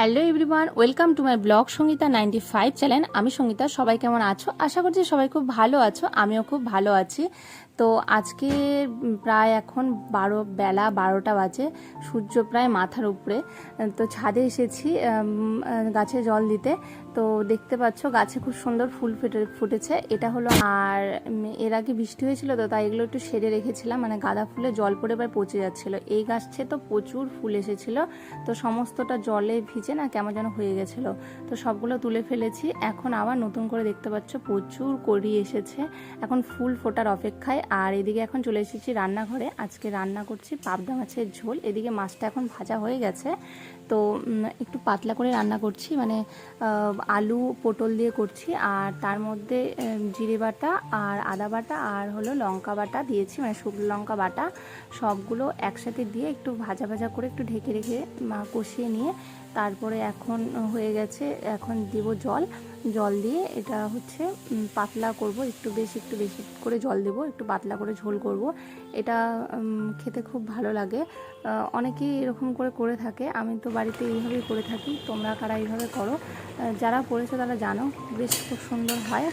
Hello everyone, welcome to my blog Sangita ninety five channel. আমি সঙ্গীতা, সবাই কেমন আছো? আশা করছি সবাই খুব ভালো আছো, আমিও খুব ভালো আছি। তো আজকে প্রায় এখন বারো, বেলা বারোটা বাজে, সূর্য প্রায় মাথার উপরে। তো ছাদে এসেছি গাছে জল দিতে। তো দেখতে পাচ্ছ গাছে খুব সুন্দর ফুল ফুটে, ফুটেছে। এটা হলো আর এর আগে বৃষ্টি হয়েছিল তো, তাই এগুলো একটু সেরে রেখেছিলাম। মানে গাঁদা ফুলে জল পড়ে প্রায় পচে যাচ্ছিল। এই গাছে তো প্রচুর ফুল এসেছিল। তো সমস্তটা জলে ভিজে না কেমন যেন হয়ে গেছিল। তো সবগুলো তুলে ফেলেছি। এখন আবার নতুন করে দেখতে পাচ্ছ প্রচুর কড়ি এসেছে। এখন ফুল ফোটার অপেক্ষায়। আর এদিকে এখন চলে এসেছি রান্নাঘরে। আজকে রান্না করছি পাবদা মাছের ঝোল। এদিকে মাছটা এখন ভাজা হয়ে গেছে। তো একটু পাতলা করে রান্না করছি। মানে আলু পটল দিয়ে করছি। আর তার মধ্যে জিরে বাটা আর আদা বাটা আর হলো লঙ্কা বাটা দিয়েছি। মানে শুকনো লঙ্কা বাটা। সবগুলো একসাথে দিয়ে একটু ভাজা ভাজা করে একটু ঢেকে রেখে কষিয়ে নিয়ে তারপরে এখন হয়ে গেছে, এখন দিব জল। জল দিয়ে এটা হচ্ছে পাতলা করব, একটু বেশি একটু বেশি করে জল দেব, একটু পাতলা করে ঝোল করব। এটা খেতে খুব ভালো লাগে। অনেকেই এরকম করে করে থাকে, আমি তো বাড়িতে এইভাবেই করে থাকি, তোমরা কারা এইভাবে করো? যারা করেছ তারা জানো, বেশ খুব সুন্দর হয়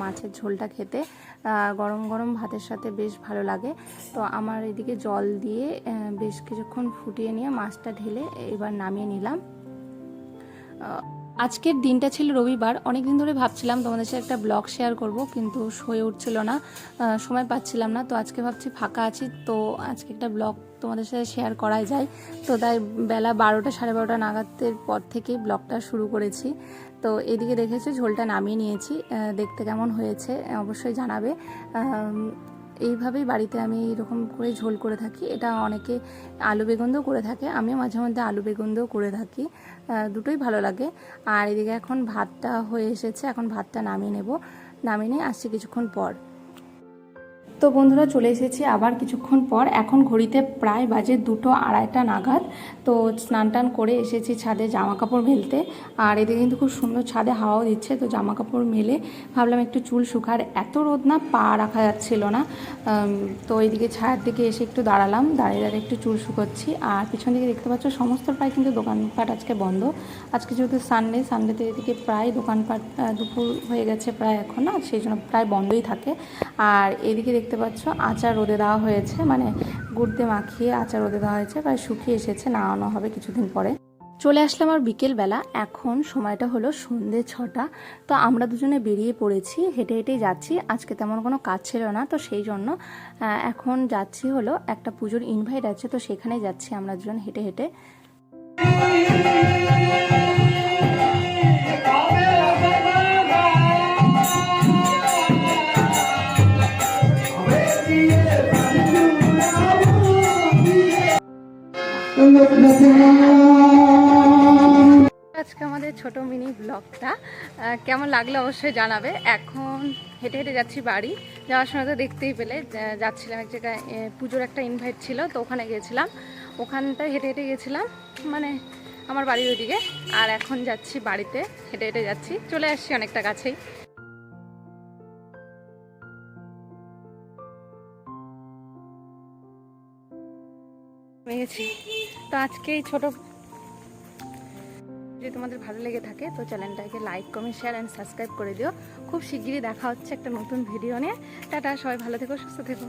মাছের ঝোলটা খেতে। গরম গরম ভাতের সাথে বেশ ভালো লাগে। তো আমার এদিকে জল দিয়ে বেশ কিছুক্ষণ ফুটিয়ে নিয়ে মাছটা ঢেলে এবার নামিয়ে নিলাম। আজকের দিনটা ছিল রবিবার। অনেক দিন ধরে ভাবছিলাম তোমাদের সাথে একটা ব্লগ শেয়ার করব, কিন্তু হয়ে উঠছিল না। সময় পাচ্ছিলাম না, তো আজকে ভাবছি ফাঁকা আছি, তো আজকে একটা ব্লগ তোমাদের সাথে শেয়ার করাই যায়। তো তাই বেলা বারোটা সাড়ে বারোটা নাগাদের পর থেকেই ব্লগটা শুরু করেছি। তো এদিকে দেখেছ ঝোলটা নামিয়ে নিয়েছি দেখতে কেমন হয়েছে অবশ্যই জানাবে। এইভাবেই বাড়িতে আমি এরকম করে ঝোল করে থাকি। এটা অনেকে আলু বেগুন করে থাকে, আমিও মাঝে মধ্যে আলু বেগুন করে থাকি। দুটোই ভালো লাগে। আর এদিকে এখন ভাতটা হয়ে এসেছে, এখন ভাতটা নামিয়ে নেব। নামিয়ে নিয়ে আসছি কিছুক্ষণ পর। তো বন্ধুরা চলে এসেছি আবার কিছুক্ষণ পর। এখন ঘড়িতে প্রায় বাজে দুটো আড়াইটা নাগাদ। তো স্নান টান করে এসেছি ছাদে জামা কাপড় মেলতে। আর এদিকে কিন্তু খুব সুন্দর ছাদে হাওয়াও দিচ্ছে। তো জামা কাপড় মেলে ভাবলাম একটু চুল শুকার। এত রোদ না, পা রাখা যাচ্ছিল না। তো এইদিকে ছায়ার দিকে এসে একটু দাঁড়ালাম। দাঁড়িয়ে দাঁড়িয়ে একটু চুল শুকোচ্ছি। আর পিছন দিকে দেখতে পাচ্ছ, সমস্ত প্রায় কিন্তু দোকানপাট আজকে বন্ধ। আজকে যেহেতু সানডে সানডেতে এদিকে প্রায় দোকানপাট দুপুর হয়ে গেছে প্রায় এখন না, সেই জন্য প্রায় বন্ধই থাকে। আর এদিকে দেখতে পাচ্ছ, আচার রোদে দেওয়া হয়েছে। মানে গুড় দিয়ে মাখিয়ে আচার রোদে দেওয়া হয়েছে। প্রায় শুকিয়ে এসেছে নামানো হবে কিছুদিন পরে। চলে আসলাম আর বিকেলবেলা। এখন সময়টা হলো সন্ধে ছটা। তো আমরা দুজনে বেরিয়ে পড়েছি, হেঁটে হেঁটেই যাচ্ছি। আজকে তেমন কোনো কাজ ছিল না, তো সেই জন্য এখন যাচ্ছি হলো একটা পুজোর ইনভাইট আছে, তো সেখানেই যাচ্ছি আমরা দুজন হেঁটে হেঁটে। আজকে আমাদের ছোট মিনি ব্লগটা কেমন লাগল অবশ্যই জানাবে। এখন হেঁটে হেঁটে যাচ্ছি বাড়ি। যাওয়ার সময় তো দেখতেই পেলে যাচ্ছিলাম এক জায়গায় পুজোর একটা ইনভাইট ছিল, তো ওখানে গিয়েছিলাম ওখানটায় হেঁটে হেঁটে গেছিলাম মানে আমার বাড়ির ওইদিকে। আর এখন যাচ্ছি বাড়িতে, হেঁটে হেঁটে যাচ্ছি। চলে আসছি অনেকটা কাছেই। গেছি। তো আজকে এই ছোট যদি তোমাদের ভালো লেগে থাকে, তো চ্যানেলটাকে like comment share and subscribe করে দিও। খুব শিগগিরই দেখা হচ্ছে একটা নতুন ভিডিও নিয়ে। টাটা, সবাই ভালো থেকো, সুস্থ থেকো।